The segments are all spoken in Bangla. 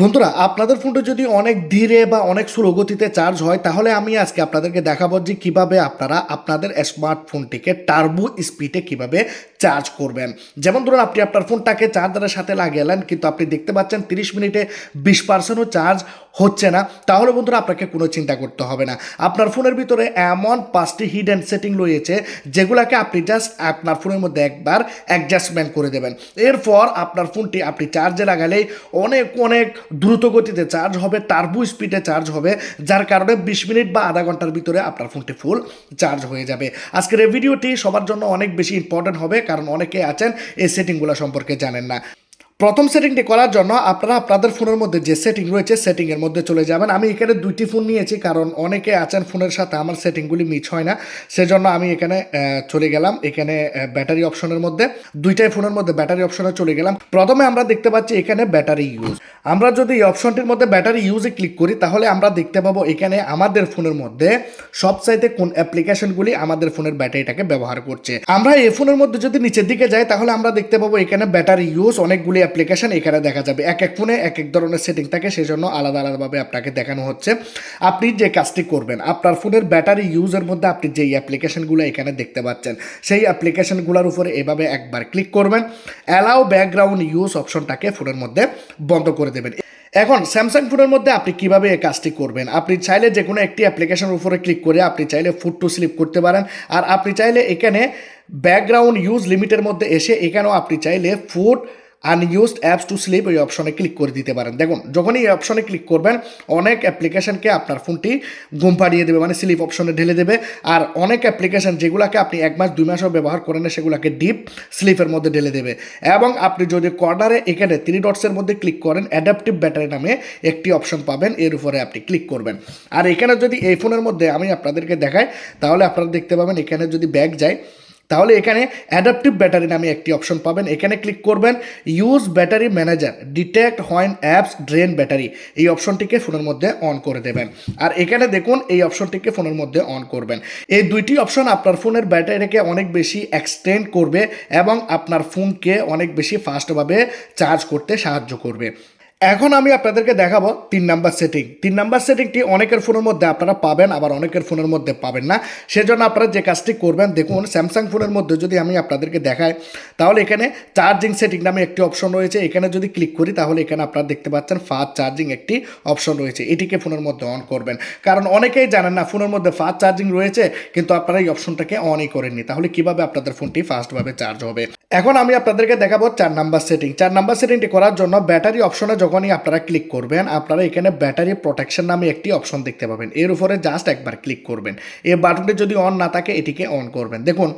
বন্ধুরা, আপনাদের ফোনটা যদি অনেক ধীরে বা অনেক স্লো গতিতে চার্জ হয়, তাহলে আমি আজকে আপনাদেরকে দেখাবো যে কীভাবে আপনারা আপনাদের স্মার্টফোনটিকে টার্বো স্পিডে কীভাবে চার্জ করবেন। যেমন ধরুন, আপনি আপনার ফোনটাকে চার্জারের সাথে লাগিয়েলেন, কিন্তু আপনি দেখতে পাচ্ছেন তিরিশ মিনিটে বিশ পার্সেন্টও চার্জ হচ্ছে না। তাহলে বন্ধুরা, আপনাকে কোনো চিন্তা করতে হবে না। আপনার ফোনের ভিতরে এমন পাঁচটি হিডেন সেটিং রয়েছে, যেগুলোকে আপনি জাস্ট আপনার ফোনের মধ্যে একবার অ্যাডজাস্টমেন্ট করে দেবেন। এরপর আপনার ফোনটি আপনি চার্জে লাগালেই অনেক অনেক দ্রুত গতিতে চার্জ হবে টার্বো স্পিডে চার্জ হবে, যার কারণে বিশ মিনিট বা আধা ঘণ্টার ভিতরে আপনার ফোনটি ফুল চার্জ হয়ে যাবে। আজকের এই ভিডিওটি সবার জন্য অনেক বেশি ইম্পর্টেন্ট হবে, কারণ অনেকে আছেন এই সেটিংগুলো সম্পর্কে জানেন না। প্রথম সেটিংটি করার জন্য আপনারা আপনাদের ফোনের মধ্যে যে সেটিং রয়েছে সেটিংয়ের মধ্যে চলে যাবেন। আমি এখানে দুইটি ফোন নিয়েছি, কারণ অনেকে আছেন ফোনের সাথে, আমার সেটিংগুলি মিচ হয় না। সেজন্য আমি এখানে চলে গেলাম। এখানে ব্যাটারি অপশনের মধ্যে, দুইটাই ফোনের মধ্যে ব্যাটারি অপশনে চলে গেলাম। প্রথমে আমরা দেখতে পাচ্ছি এখানে ব্যাটারি ইউজ আমরা যদি এই অপশনটির মধ্যে ব্যাটারি ইউজে ক্লিক করি, তাহলে আমরা দেখতে পাবো এখানে আমাদের ফোনের মধ্যে সবচাইতে কোন অ্যাপ্লিকেশনগুলি আমাদের ফোনের ব্যাটারিটাকে ব্যবহার করছে। আমরা এই ফোনের মধ্যে যদি নিচের দিকে যাই, তাহলে আমরা দেখতে পাবো এখানে ব্যাটারি ইউজ অনেকগুলি অ্যাপ্লিকেশন এখানে দেখা যাবে এক এক ফোনে এক এক ধরনের সেটিং থাকে সেই জন্য আলাদা আলাদাভাবে আপনাকে দেখানো হচ্ছে। আপনি যে কাজটি করবেন, আপনার ফোনের ব্যাটারি ইউজের মধ্যে আপনি যেই অ্যাপ্লিকেশনগুলো এখানে দেখতে পাচ্ছেন, সেই অ্যাপ্লিকেশনগুলোর উপরে এভাবে একবার ক্লিক করবেন অ্যালাউ ব্যাকগ্রাউন্ড ইউজ অপশনটাকে ফোনের মধ্যে বন্ধ করে দেবেন। এখন স্যামসাং ফোনের মধ্যে আপনি কীভাবে এই কাজটি করবেন? আপনি চাইলে যে কোনো একটি অ্যাপ্লিকেশনের উপরে ক্লিক করে আপনি চাইলে ফুড টু স্লিপ করতে পারেন, আর আপনি চাইলে এখানে ব্যাকগ্রাউন্ড ইউজ লিমিটের মধ্যে এসে এখানেও আপনি চাইলে put unused apps to sleep এই অপশনে ক্লিক করে দিতে পারেন। দেখুন, যখনই এই অপশনে ক্লিক করবেন, অনেক অ্যাপ্লিকেশনকে আপনার ফোনটি ঘুম পাড়িয়ে দেবে মানে স্লিপ অপশনে ঢেলে দেবে। আর অনেক অ্যাপ্লিকেশন যেগুলোকে আপনি এক মাস, দুই মাসও ব্যবহার করেন সেগুলোকে ডিপ স্লিপের মধ্যে ঢেলে দেবে। এবং আপনি যদি কর্নারে এখানে থ্রি ডটসের মধ্যে ক্লিক করেন অ্যাডাপটিভ ব্যাটারি নামে একটি অপশন পাবেন, এর উপরে আপনি ক্লিক করবেন। আর এখানে যদি এই ফোনের মধ্যে আমি আপনাদেরকে দেখাই, তাহলে আপনারা দেখতে পাবেন, এখানে যদি ব্যাগ যায় তাহলে এখানে অ্যাডাপটিভ ব্যাটারি নামে একটি অপশন পাবেন। এখানে ক্লিক করবেন use battery manager detect when apps drain battery এই অপশনটিকে ফোনের মধ্যে অন করে দেবেন। আর এখানে দেখুন, এই অপশনটিকে ফোনের মধ্যে অন করবেন। এই দুইটি অপশন আপনার ফোনের ব্যাটারিকে অনেক বেশি এক্সটেন্ড করবে এবং আপনার ফোনকে অনেক বেশি ফাস্টভাবে চার্জ করতে সাহায্য করবে। এখন আমি আপনাদেরকে দেখাবো তিন নাম্বার সেটিং তিন নাম্বার সেটিংটি অনেকের ফোনের মধ্যে আপনারা পাবেন, আবার অনেকের ফোনের মধ্যে পাবেন না। সেজন্য আপনারা যে কাজটি করবেন, দেখুন স্যামসাং ফোনের মধ্যে যদি আমি আপনাদেরকে দেখাই, তাহলে এখানে চার্জিং সেটিং নামে একটি অপশন রয়েছে। এখানে যদি ক্লিক করি, তাহলে এখানে আপনারা দেখতে পাচ্ছেন ফাস্ট চার্জিং একটি অপশন রয়েছে। এটিকে ফোনের মধ্যে অন করবেন। কারণ অনেকেই জানেন না, ফোনের মধ্যে ফাস্ট চার্জিং রয়েছে, কিন্তু আপনারা এই অপশনটাকে অনই করেননি। তাহলে কীভাবে আপনাদের ফোনটি ফাস্টভাবে চার্জ হবে? এখন আমি আপনাদেরকে দেখাবো চার নাম্বার সেটিং। চার নাম্বার সেটিংটি করার জন্য ব্যাটারি অপশনে যখনই আপনারা ক্লিক করবেন, আপনারা এখানে ব্যাটারি প্রোটেকশন নামে একটি অপশন দেখতে পাবেন। এর উপরে জাস্ট একবার ক্লিক করবেন। এই বাটনটি যদি অন না থাকে, এটিকে অন করবেন। দেখুন,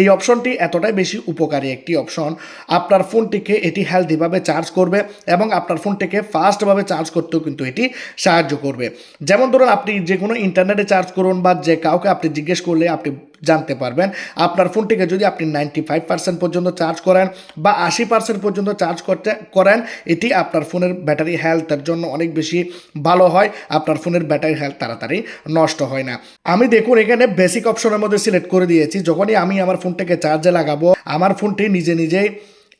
এই অপশনটি এতটাই বেশি উপকারী একটি অপশন। আপনার ফোনটিকে এটি হেলদিভাবে চার্জ করবে এবং আপনার ফোনটিকে ফাস্টভাবে চার্জ করতেও কিন্তু এটি সাহায্য করবে। যেমন ধরুন, আপনি যে কোনো ইন্টারনেটে চার্জ করুন বা যে কাউকে আপনি জিজ্ঞেস করলে আপনি জানতে পারবেন। আপনার ফোনটিকে যদি আপনি নাইনটি ফাইভ পার্সেন্ট পর্যন্ত চার্জ করেন বা আশি পার্সেন্ট পর্যন্ত চার্জ করতে, করেন, এটি আপনার ফোনের ব্যাটারি হেলথের জন্য অনেক বেশি ভালো হয়। আপনার ফোনের ব্যাটারি হেলথ তাড়াতাড়ি নষ্ট হয় না। আমি দেখুন, এখানে বেসিক অপশনের মধ্যে সিলেক্ট করে দিয়েছি। যখনই আমি আমার ফোনটাকে চার্জে লাগাবো, আমার ফোনটি নিজে নিজেই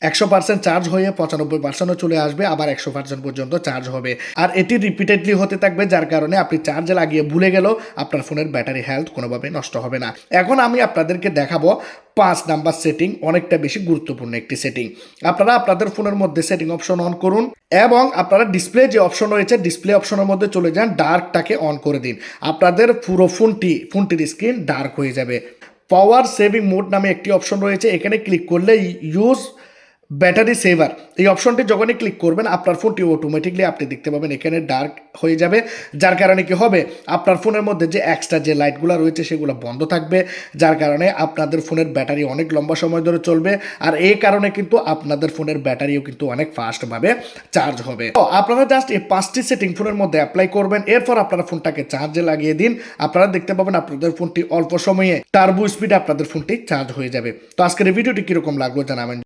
একশো পার্সেন্ট চার্জ হয়ে পঁচানব্বই পার্সেন্টও চলে আসবে, আবার একশো পার্সেন্ট পর্যন্ত চার্জ হবে। আর এটি রিপিটেডলি হতে থাকবে, যার কারণে আপনি চার্জ লাগিয়ে ভুলে গেলেও আপনার ফোনের ব্যাটারি হেলথ কোনোভাবে নষ্ট হবে না। এখন আমি আপনাদেরকে দেখাবো পাঁচ নাম্বার সেটিং অনেকটা বেশি গুরুত্বপূর্ণ একটি সেটিং আপনারা আপনাদের ফোনের মধ্যে সেটিং অপশন অন করুন এবং আপনারা ডিসপ্লে যে অপশন রয়েছে ডিসপ্লে অপশনের মধ্যে চলে যান ডার্কটাকে অন করে দিন। আপনাদের পুরো ফোনটি, ফোনটির স্ক্রিন ডার্ক হয়ে যাবে। পাওয়ার সেভিং মোড নামে একটি অপশন রয়েছে, এখানে ক্লিক করলে ইউজ ব্যাটারি সেভার। এই অপশনটি যখনই ক্লিক করবেন, আপনার ফোনটি অটোমেটিকলি আপনি দেখতে পাবেন, এখানে ডার্ক হয়ে যাবে। যার কারণে কি হবে? আপনার ফোনের মধ্যে যে এক্সট্রা যে লাইটগুলো রয়েছে, সেগুলো বন্ধ থাকবে। যার কারণে আপনাদের ফোনের ব্যাটারি অনেক লম্বা সময় ধরে চলবে। আর এই কারণে কিন্তু আপনাদের ফোনের ব্যাটারিও কিন্তু অনেক ফাস্টভাবে চার্জ হবে। তো আপনারা জাস্ট এই পাঁচটি সেটিং ফোনের মধ্যে অ্যাপ্লাই করবেন। এরপর আপনারা ফোনটাকে চার্জে লাগিয়ে দিন। আপনারা দেখতে পাবেন আপনাদের ফোনটি অল্প সময়ে টার্বো স্পিডে আপনাদের ফোনটি চার্জ হয়ে যাবে। তো আজকের ভিডিওটি কীরকম লাগল জানাবেন।